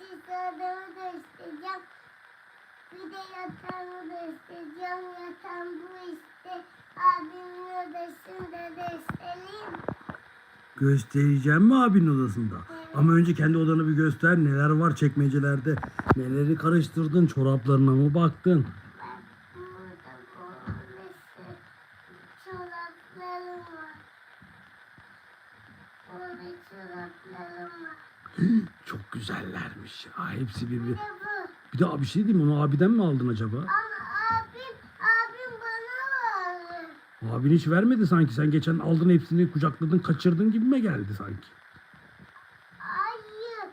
Odamı da isteyeceğim. Bir de yatağımı da isteyeceğim. Yatağım bu işte. Abimin odasında da isteyeyim. Göstereceğim mi abinin odasında? Ama önce kendi odanı bir göster. Neler var çekmecelerde? Neleri karıştırdın? Çoraplarına mı baktın? Bak burada böylesi çoraplarım var. Burada çoraplarım var. Çok güzellermiş. Aa, hepsi Bir birbiri. Bir de abi bir şey diyeyim mi? Onu abiden mi aldın acaba? Abim, abim bana verdi. Abin hiç vermedi sanki. Sen geçen aldın hepsini kucakladın kaçırdın gibime geldi sanki. Hayır.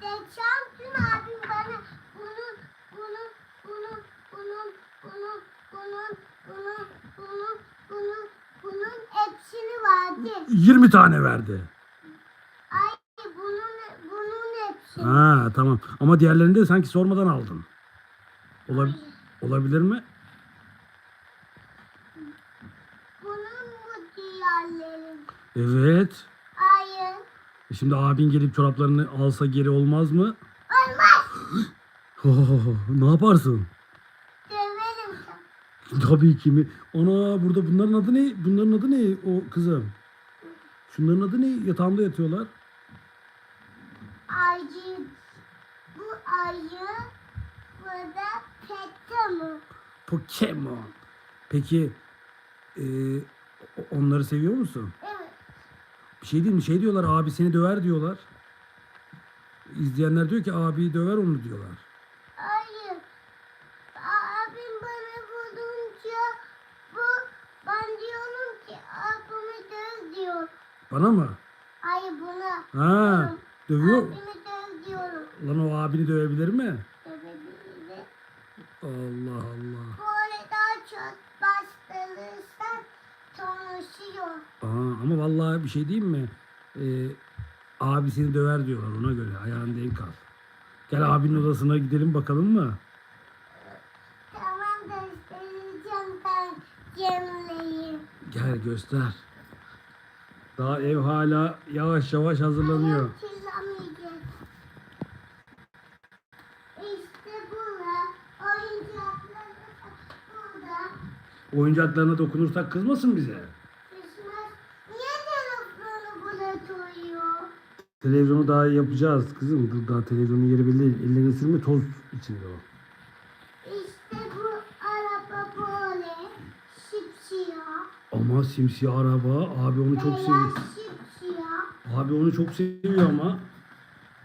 Geçen gün abim bana bunun, bunun, bunun, bunun, bunun, bunun, bunun, bunun, bunun, bunun hepsini verdi. 20 tane verdi. Hayır bunun, Ha tamam. Ama diğerlerini de sanki sormadan aldın. Olab- olabilir mi? Bunun mu diğerlerim? Evet. Hayır. E Şimdi abin gelip çoraplarını alsa geri olmaz mı? Olmaz. Oh, ne yaparsın? Döverim. Tabii ki mi? Ana burada bunların adı ne? Bunların adı ne o kızım? Şunların adı ne? Yatağında yatıyorlar. Ayı. Bu ayı. Bu da Petamu. Pokemon. Peki e, onları seviyor musun? Evet. Bir şey değil mi? Şey diyorlar abi seni döver diyorlar. İzleyenler diyor ki abi döver onu diyorlar. Hayır. Abim bana vurunca bu ben diyorum ki abimi döv diyor. Bana mı? Hayır buna. Ha, dövüyor. Abimi. Lan o abini dövebilir mi? Dövebilir. Allah Allah. Böyle daha çok bastırırsan konuşuyor. Aa, ama vallahi bir şey diyeyim mi? Ee, abi seni döver diyorlar ona göre. Ayağın denk al. Gel abinin odasına gidelim bakalım mı? Tamam göstereceğim ben Cemre'yi. Gel göster. Daha ev hala yavaş yavaş hazırlanıyor. Kirlenmeyecek. İşte burada. Oyuncakları da burada. Oyuncaklarına dokunursak kızmasın bize. Kızmaz. Niye telefonu burada koyuyor? Televizyonu daha yapacağız kızım. Dur daha televizyonun yeri belli değil. Ellerini sürme toz içinde o. İşte bu araba böyle. Şipşiyah. Ama simsiyah araba. Abi onu çok seviyor. Beyaz şipşiyah. Abi onu çok seviyor ama.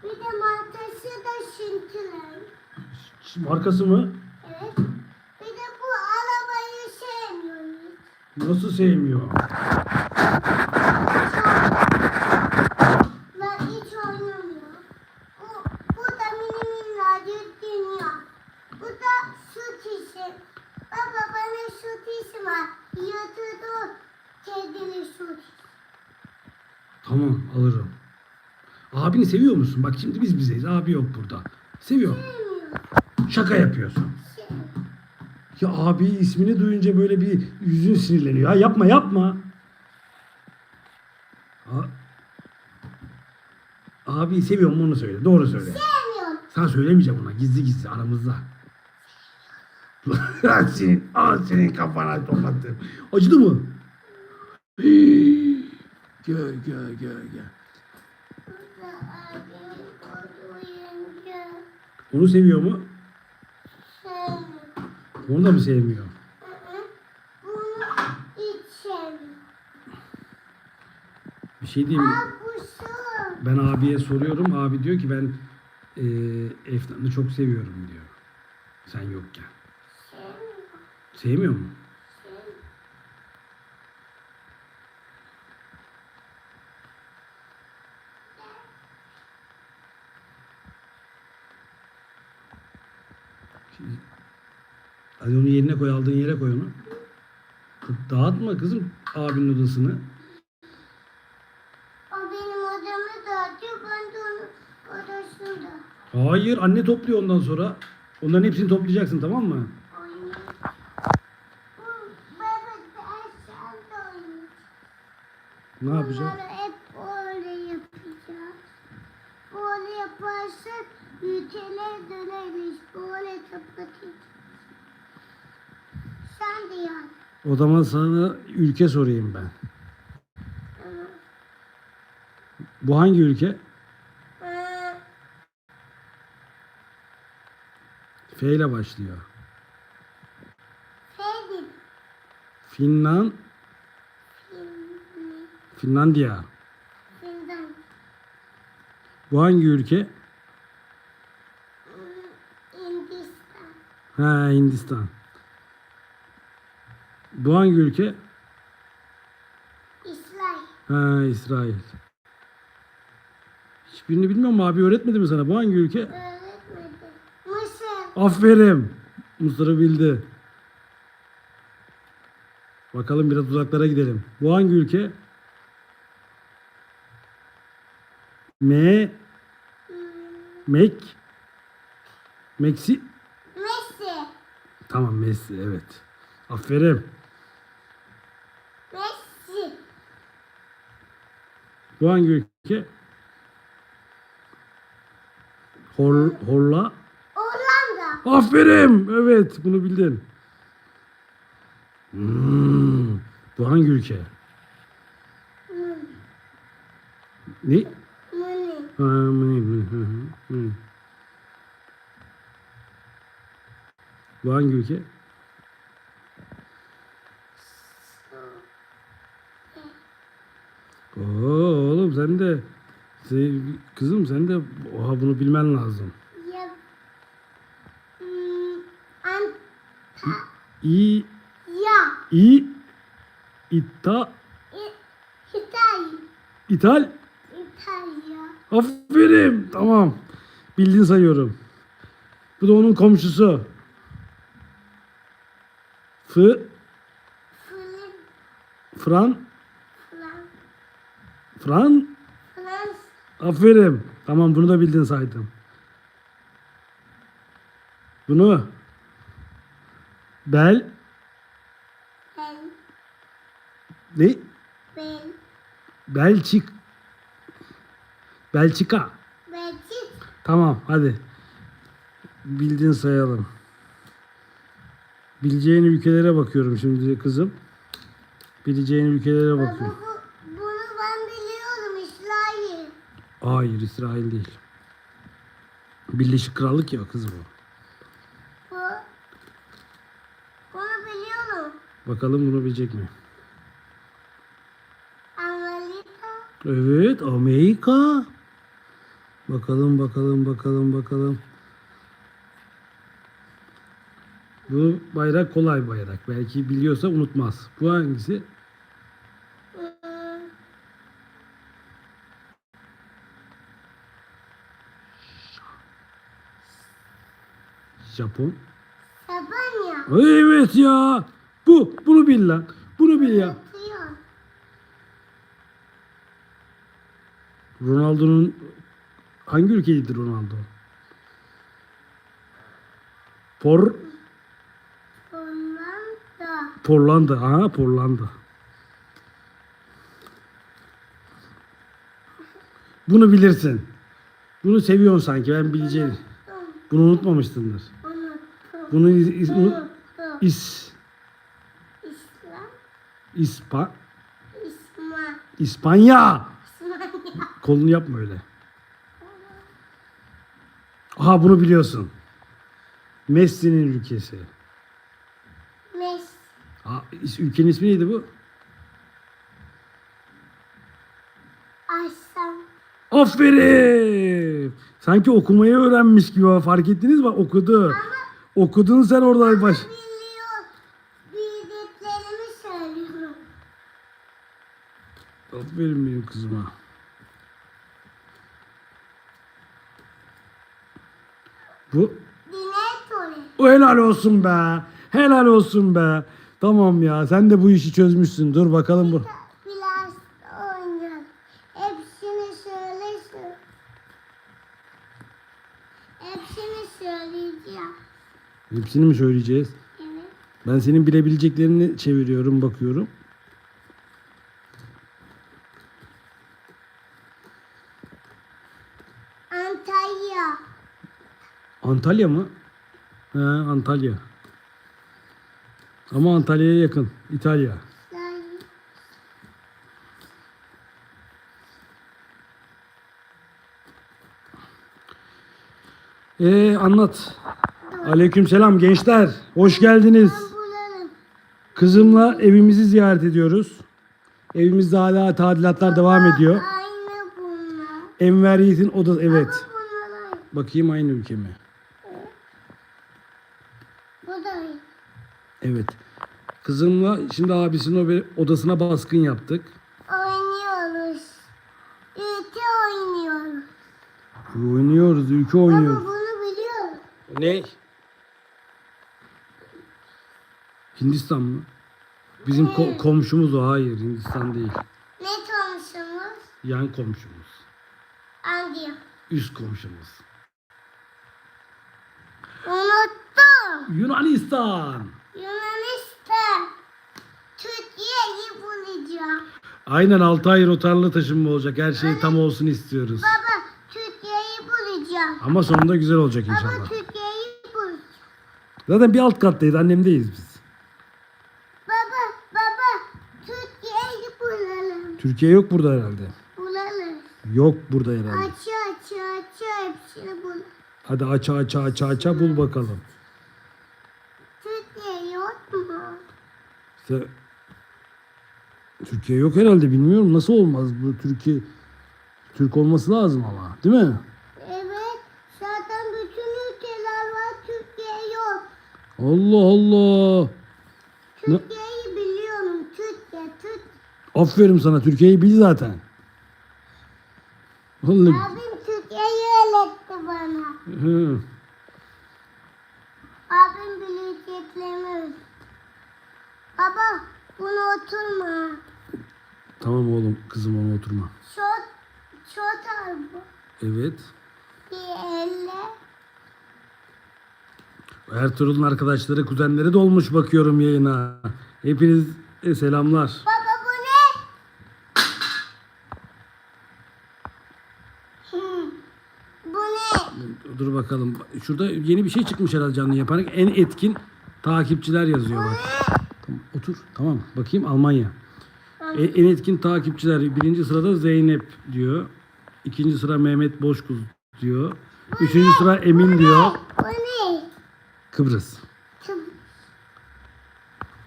Bir de markası da şintilen. Markası mı? Evet. Bir de bu arabayı sevmiyorum hiç. Nasıl sevmiyor? Ben hiç oynamıyor. Bu, bu da mini minnacık dünya. Bu da süt işi. Baba bana süt işi var. Yatıda kedili süt. Tamam alırım. Abini seviyor musun? Bak şimdi biz bizeyiz. Abi yok burada. Seviyor. Sevmiyorum. Şaka yapıyorsun. Ya abi ismini duyunca böyle bir yüzün sinirleniyor. Ya yapma yapma. A- Abi seviyorum onu söyle. Doğru söyle. Sevmiyorum. Sana söylemeyeceğim ona. Gizli gizli aramızda. Lan senin, al senin kafana toplattım. Acıdı mı? Gel gel gel gel. Onu seviyor mu? Onu da mı sevmiyor? Bunu hiç. Bir şey diyeyim mi? Ben abiye soruyorum. Abi diyor ki ben e, Efnan'ı çok seviyorum diyor. Sen yokken. Sevmiyor mu? Sevmiyorum. Hadi onu yerine koy. Aldığın yere koy onu. Dağıtma kızım abinin odasını. O benim odamı dağıtıyor. Ben de onun odasını da. Hayır anne topluyor ondan sonra. Onların hepsini toplayacaksın tamam mı? Ne yapacağız? Bunları hep böyle yapacağız. Böyle yaparsan ülkeler dönermiş. Böyle kapatır. De yap. O zaman sana ülke sorayım ben. Tamam. Bu hangi ülke? Ee, F ile başlıyor. Finland, Finlandiya. Finland. Bu hangi ülke? Hindistan. Ha Hindistan. Bu hangi ülke? İsrail. Ha İsrail. Hiçbirini bilmiyorum abi öğretmedi mi sana? Bu hangi ülke? Öğretmedi. Mısır. Aferin. Mısır'ı bildi. Bakalım biraz uzaklara gidelim. Bu hangi ülke? M Mek Meksi Messi. Tamam Messi evet. Aferin. Messi. Bu hangi ülke? Hor Horla. Hollanda. Aferin. Evet bunu bildin. Hmm, Bu hangi ülke? Hmm. Ne? Hı. Bu hangi ülke? Oo, oğlum sen de kızım sen de oha bunu bilmen lazım. Ya. Hmm. Ant. İ Ya. i ita İ- İtalya. İtal İtalya. Aferin. Tamam. Bildin sayıyorum. Bu da onun komşusu. F. Fran Fran. Fran. Aferin. Tamam bunu da bildin saydım. Bunu Bel Ben. ne? Ben. Belçik Belçika. Belçik. Tamam hadi. Bildin sayalım. Bileceğin ülkelere bakıyorum şimdi kızım. Bileceğin ülkelere bakıyorum. bu, bunu ben biliyorum İsrail. Hayır İsrail değil. Birleşik Krallık ya kızım o. Bu. Bunu biliyorum. Bakalım bunu bilecek mi? Amerika. Evet Amerika. Bakalım bakalım bakalım bakalım. Bu bayrak kolay bayrak. Belki biliyorsa unutmaz. Bu hangisi? Hmm. Japon. Sabanya. Evet ya. Bu. Bunu bil lan. Bunu bil ya. Ronaldo'nun hangi ülkeliydi Ronaldo? Por Hollanda. Porlanda. Ha Porlanda. Bunu bilirsin. Bunu seviyorsun sanki. Ben bileceğim. Bunu unutmamışsındır. Bunu is, is, is, İslam. İspa, İsma. İspanya. İsmanya. Kolunu yapma öyle. Aha bunu biliyorsun. Messi'nin ülkesi. Mes. Aa, ülkenin ismi neydi bu? Asam. Aferin. Sanki okumayı öğrenmiş gibi fark ettiniz mi? Okudu. Okudun sen orada baş. Biliyor. Bildiklerimi söylüyorum. Aferin benim kızıma. Bu o helal olsun be. Helal olsun be. Tamam ya sen de bu işi çözmüşsün. Dur bakalım bu. Biraz oynayalım. Hepsini söylesin. Hepsini söyleyeceğim. Hepsini mi söyleyeceğiz? Evet. Ben senin bilebileceklerini çeviriyorum, bakıyorum. Antalya. Antalya mı? He Antalya. Ama Antalya'ya yakın. İtalya. Ee anlat. Aleykümselam gençler. Hoş geldiniz. Kızımla evimizi ziyaret ediyoruz. Evimizde hala tadilatlar devam ediyor. Aynı bunlar. Enver Yiğit'in odası. Evet. Bakayım aynı ülke mi? Bu da aynı. Evet. Kızımla şimdi abisinin o- odasına baskın yaptık. Oynuyoruz. Ülke oynuyoruz. Oynuyoruz, ülke Baba oynuyoruz. bunu biliyorum. Ne? Hindistan mı? Bizim ko- komşumuz o. Hayır, Hindistan değil. Ne tanışımız? Yan komşumuz. Hangi? Üst komşumuz. Unuttum. Yunanistan. Yunanistan. Türkiye'yi bulacağım. Aynen 6 ay rotarlı taşınma olacak. Her şey tam olsun istiyoruz. Baba Türkiye'yi bulacağım. Ama sonunda güzel olacak Baba inşallah. Türkiye'yi bulacağım. Zaten bir alt kattayız. Annemdeyiz biz. Baba baba Türkiye'yi bulalım. Türkiye yok burada herhalde. Bulalım. Yok burada herhalde. Açı açı açı hepsini bul. Hadi aça aça aça aça bul bakalım. Türkiye yok mu? İşte Türkiye yok herhalde bilmiyorum nasıl olmaz bu Türkiye Türk olması lazım ama değil mi? Evet. Zaten bütün ülkeler var. Türkiye yok. Allah Allah. Ne? Türkiye'yi biliyorum. Türkiye, Türk. Aferin sana Türkiye'yi bil zaten. Vallahi. Abim Türkiye'yi öğretti bana. Hı. Abim bileceklerini. Baba bunu oturma. Tamam oğlum kızım ona oturma. Çok çok al bu. Evet. Bir elle. Ertuğrul'un arkadaşları kuzenleri dolmuş bakıyorum yayına. Hepiniz e, selamlar. Baba bu ne? Hı. Bu ne? Dur bakalım. Şurada yeni bir şey çıkmış herhalde canlı yaparak. En etkin takipçiler yazıyor bak. Tamam, otur. Tamam. Bakayım Almanya. E, en etkin takipçiler. Birinci sırada Zeynep diyor. İkinci sıra Mehmet Boşkuz diyor. Üçüncü sıra Emin diyor. Bu ne? Kıbrıs.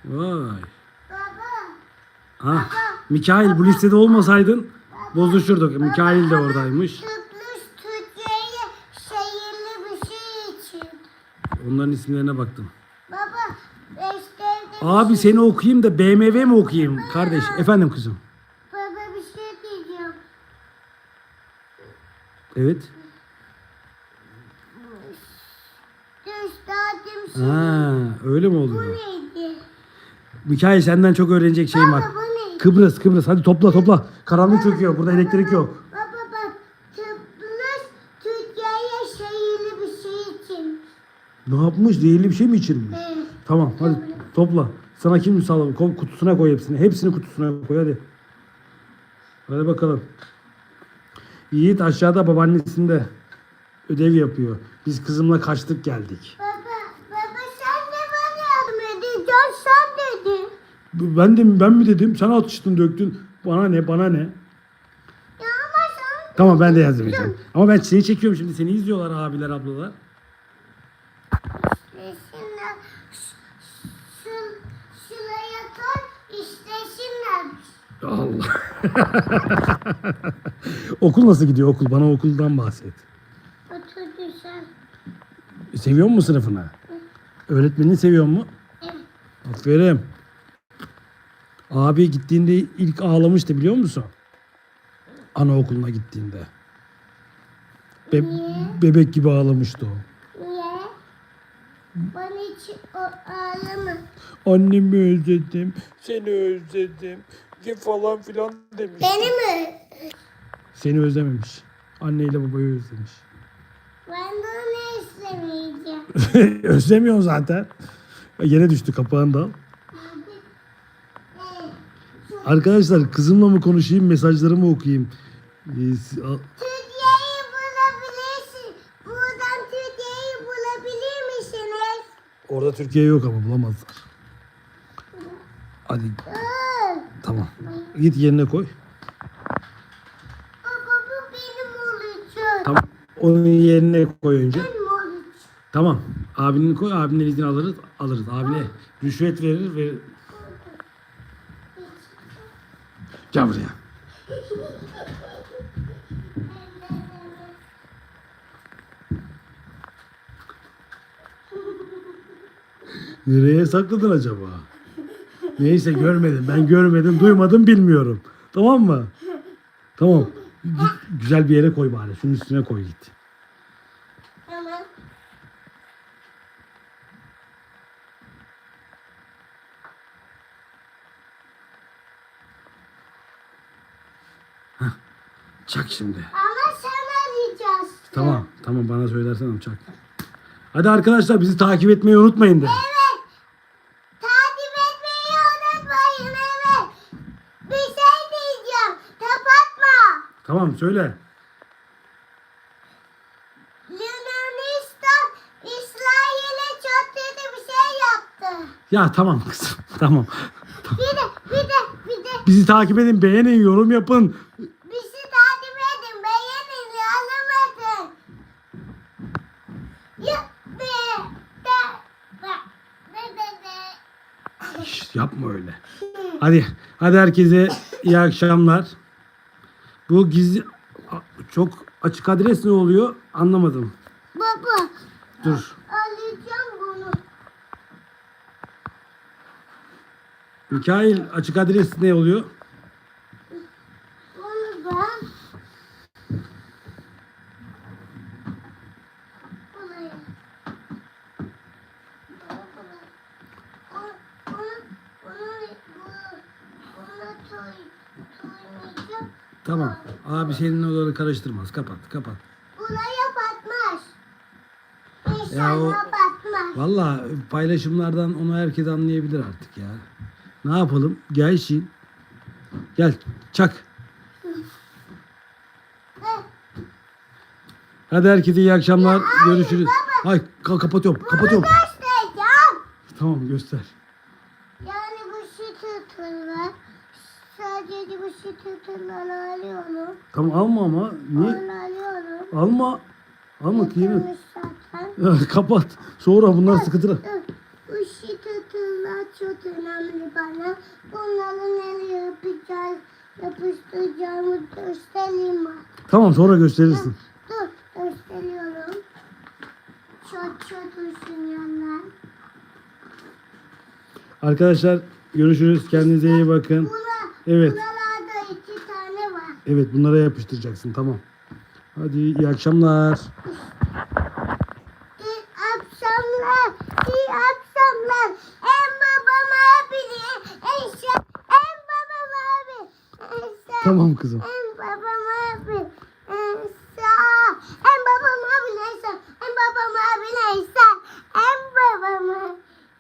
Vay. Baba. Ha. Mikail bu listede olmasaydın bozuşurduk. Mikail de oradaymış. Kıbrıs Türkiye'ye şehirli bir şey için. Onların isimlerine baktım. Baba beşlerde Abi seni okuyayım da BMW mi okuyayım kardeş? Efendim kızım. baba bir şey diyeceğim. Evet. Gösterdim şey. Ha, öyle mi Bu oluyor? neydi? Mikail senden çok öğrenecek şeyim var. Baba bu? Kıbrıs, Kıbrıs. Hadi topla topla. Karanlık çöküyor. Burada elektrik yok. Baba bak Kıbrıs Türkiye'ye şehirli bir şey için. Ne yapmış? Zehirli bir şey mi içirmiş? Evet. Tamam hadi topla. Sana kim sağlam? Kutusuna koy hepsini. Hepsini kutusuna koy hadi. Hadi bakalım. Yiğit aşağıda babaannesinde ödev yapıyor. Biz kızımla kaçtık geldik. Baba, baba sen de bana yardım edeceksin sen dedin. B- Ben de ben mi dedim? Sen atıştın döktün. Bana ne bana ne? Tamam ben de edeceğim. Ama ben seni çekiyorum şimdi. Seni izliyorlar abiler ablalar. işlesinler. Allah. okul nasıl gidiyor okul? Bana okuldan bahset. Oturdu sen. Seviyor musun sınıfını? Öğretmenini seviyor mu? Evet. Aferin. Abi gittiğinde ilk ağlamıştı biliyor musun? Anaokuluna gittiğinde. Be- Niye? bebek gibi ağlamıştı o. Niye? Bana hiç o ağlama. Annemi özledim, seni özledim ki falan filan demiş. Beni mi? Seni özlememiş. Anneyle babayı özlemiş. Ben de onu istemeyeceğim. Özlemiyor zaten. Yere düştü kapağından. Evet. Arkadaşlar kızımla mı konuşayım mesajlarımı okuyayım? Ee, Türkiye'yi bulabilirsin. Buradan Türkiye'yi bulabilir misiniz? Orada Türkiye yok ama bulamazlar. Hadi. Tamam. Git yerine koy. Baba bu benim olacak. Tamam. Onun yerine koy önce. Benim olacak. Tamam. Abinin koy. Abinin izin alırız. Alırız. Abine rüşvet verir ve Gel buraya. Nereye sakladın acaba? Neyse görmedim. Ben görmedim, duymadım, bilmiyorum. Tamam mı? Tamam. Güzel bir yere koy bari. Şunun üstüne koy git. Tamam. Çak şimdi. Ama sen arayacaksın. Tamam. Tamam bana söylersen çak. Hadi arkadaşlar bizi takip etmeyi unutmayın de. Evet. Takip etmeyi unutmayın evet. Bir şey diyeceğim. Kapatma. Tamam söyle. Yunanistan İsrail'e çok kötü bir şey yaptı. Ya tamam kızım. Tamam. Bir de bir de bir de Bizi takip edin, beğenin, yorum yapın. bizi takip edin. Beğenin yardım edin. Ya be de be de de de. Şşt, yapma öyle. Hadi, hadi herkese iyi akşamlar. Bu gizli çok açık adres ne oluyor? Anlamadım. Baba Dur. alacağım bunu. Mikail açık adres ne oluyor? Bunu ben buraya. Bunu, bunu, bunu, bunu, bunu toy, toymayacağım. Tamam. Abi senin odaları karıştırmaz. Kapat, kapat. Buraya batmaz. Ya o- İnşallah batmaz. Valla paylaşımlardan onu herkes anlayabilir artık ya. Ne yapalım? Gel Şin. Gel çak. Hadi herkese iyi akşamlar. Görüşürüz. Ay ka- kapatıyorum. Kapatıyorum. Göstereceğim. Tamam göster. Yani bu sütütürler. Sadece bu sütütürler alıyorum. Tamam alma ama. Niye? Onu alıyorum. Alma. Alma kıymet. Kapat. Sonra bunlar sıkıntı. Bu sütütürler çok önemli bana. Bunları nereye yapacağız? Yapıştıracağımı göstereyim mi? Tamam sonra gösterirsin. Dur gösteriyorum. Çok çok düşünüyorlar. Arkadaşlar görüşürüz. Kendinize iyi bakın. Evet. Buralarda iki tane var. Evet bunlara yapıştıracaksın. Tamam. Hadi iyi akşamlar. İyi akşamlar. İyi akşamlar. En babam abi. En şa- en babam abi. En şa- Tamam kızım. En babam abi. En sağ. En babam abi neyse. En babam abi neyse. En babam abi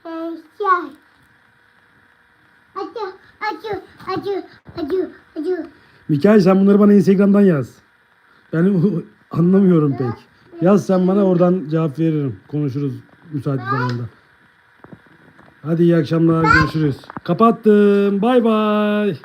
neyse. Acı, acı, acı, acı, acı. Mikail sen bunları bana Instagram'dan yaz. Ben anlamıyorum pek. Yaz sen bana oradan cevap veririm. Konuşuruz müsait bir zamanda. Hadi iyi akşamlar görüşürüz. Kapattım. Bay bay.